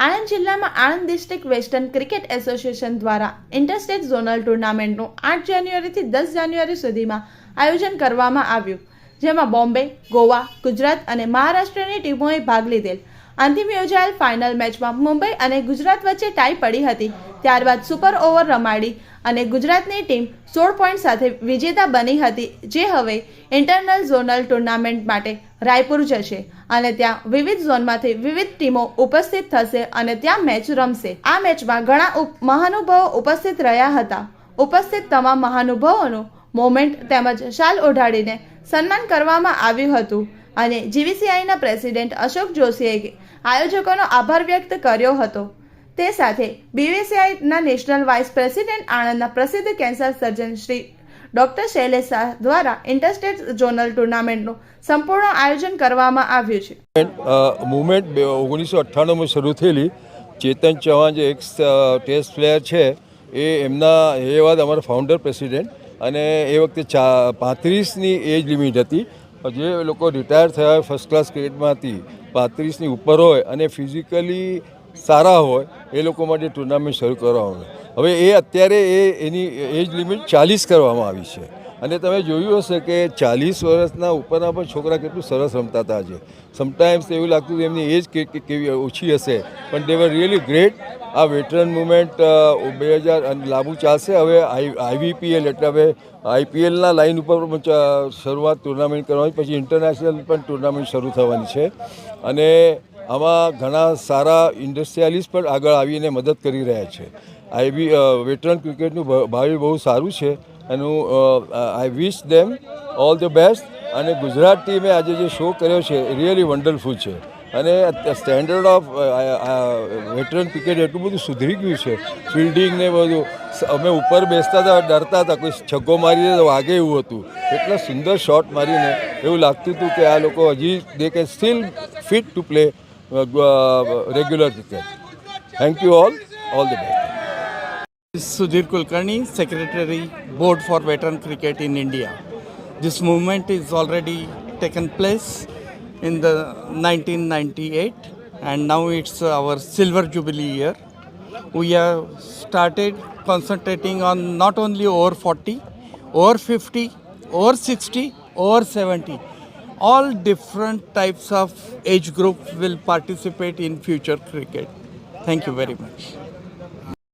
આણંદ જિલ્લામાં Anand district western cricket association દ્વારા interstate zonal ટુર્નામેન્ટનું આઠ જાન્યુઆરીથી દસ જાન્યુઆરી સુધીમાં આયોજન કરવામાં આવ્યું, જેમાં બોમ્બે, ગોવા, ગુજરાત અને મહારાષ્ટ્રની ટીમોએ ભાગ લીધેલ. અંતિમ યોજાયેલ ફાઇનલ મેચમાં મુંબઈ અને ગુજરાત વચ્ચે ટાઈ પડી હતી. ત્યારબાદ સુપર ઓવર રમાડી અને ગુજરાતની ટીમ સોળ પોઈન્ટ સાથે વિજેતા બની હતી, જે હવે ઇન્ટરનલ ઝોનલ ટુર્નામેન્ટ માટે રાયપુર જશે અને ત્યાં વિવિધ ઝોનમાંથી વિવિધ ટીમો ઉપસ્થિત થશે અને ત્યાં મેચ રમશે. આ મેચમાં ઘણા મહાનુભાવો ઉપસ્થિત રહ્યા હતા. ઉપસ્થિત તમામ મહાનુભાવોનું મોમેન્ટ તેમજ શાલ ઓઢાડીને સન્માન કરવામાં આવ્યું હતું. અને જીવીસીઆઈના પ્રેસિડેન્ટ અશોક જોશીએ આયોજકોનો આભાર વ્યક્ત કર્યો હતો. તે સાથે બીવીસીઆઈના નેશનલ વાઇસ પ્રેસિડેન્ટ આણંદના પ્રસિદ્ધ cancer surgeon Shri doctor Shailesh Shah દ્વારા ઇન્ટરસ્ટેટ ઝોનલ ટુર્નામેન્ટનું સંપૂર્ણ આયોજન કરવામાં આવ્યું છે. મુવમેન્ટ ઓગણીસો અઠ્ઠાણુંમાં શરૂ થયેલી ચેતન ચૌહાણ જે એક ટેસ્ટ પ્લેયર છે, એ એમના, એ વાત અમારા ફાઉન્ડર પ્રેસિડેન્ટ અને એ વખતે ચા, પાંત્રીસની એજ લિમિટ હતી. જે લોકો રિટાયર થયા હોય ફર્સ્ટ ક્લાસ ક્રિકેટમાંથી પાંત્રીસની ઉપર હોય અને ફિઝિકલી સારા હોય, એ લોકો માટે ટુર્નામેન્ટ શરૂ કરવામાં આવે હવે એ અત્યારે એ એની એજ લિમિટ ચાલીસ કરવામાં આવી છે. અને તમે જોયું હશે કે ચાલીસ વર્ષના ઉપરના પણ છોકરા કેટલું સરસ રમતા હતા આજે. સમટાઈમ્સ એવું લાગતું હતું એમની એજ કેવી ઓછી હશે. પણ દે વર રિયલી ગ્રેટ આ વેટરન મુવમેન્ટ બે હજાર લાંબુ ચાલશે. હવે આઈવીપીએલ એટલે હવે આઈપીએલના લાઈન ઉપર શરૂઆત ટુર્નામેન્ટ કરવાની, પછી ઇન્ટરનેશનલ પણ ટુર્નામેન્ટ શરૂ થવાની છે. અને આમાં ઘણા સારા ઇન્ડસ્ટ્રીયાલિસ્ટ પણ આગળ આવીને મદદ કરી રહ્યા છે. આઈવી વેટરન ક્રિકેટનું ભાવિ બહુ સારું છે. એનું I wish them all the best અને ગુજરાત ટીમે આજે જે શો કર્યો છે રિયલી વન્ડરફુલ છે. અને સ્ટેન્ડર્ડ ઓફ વેટરન ક્રિકેટ એટલું બધું સુધરી ગયું છે. ફિલ્ડિંગ ને બધું અમે ઉપર બેસતા હતા, ડરતા હતા, કોઈ છગ્ગો મારીને વાગે એવું હતું. એટલા સુંદર શોટ મારીને, એવું લાગતું હતું કે આ લોકો હજી દે કે still fit to play regular cricket thank you all all the best Sudhir Kulkarni, Secretary, Board for Veteran Cricket in India. This movement is already taken place in the 1998 and now it's our silver jubilee year. We have started concentrating on not only over 40, over 50, over 60, over 70. All different types of age group will participate in future cricket. Thank you very much.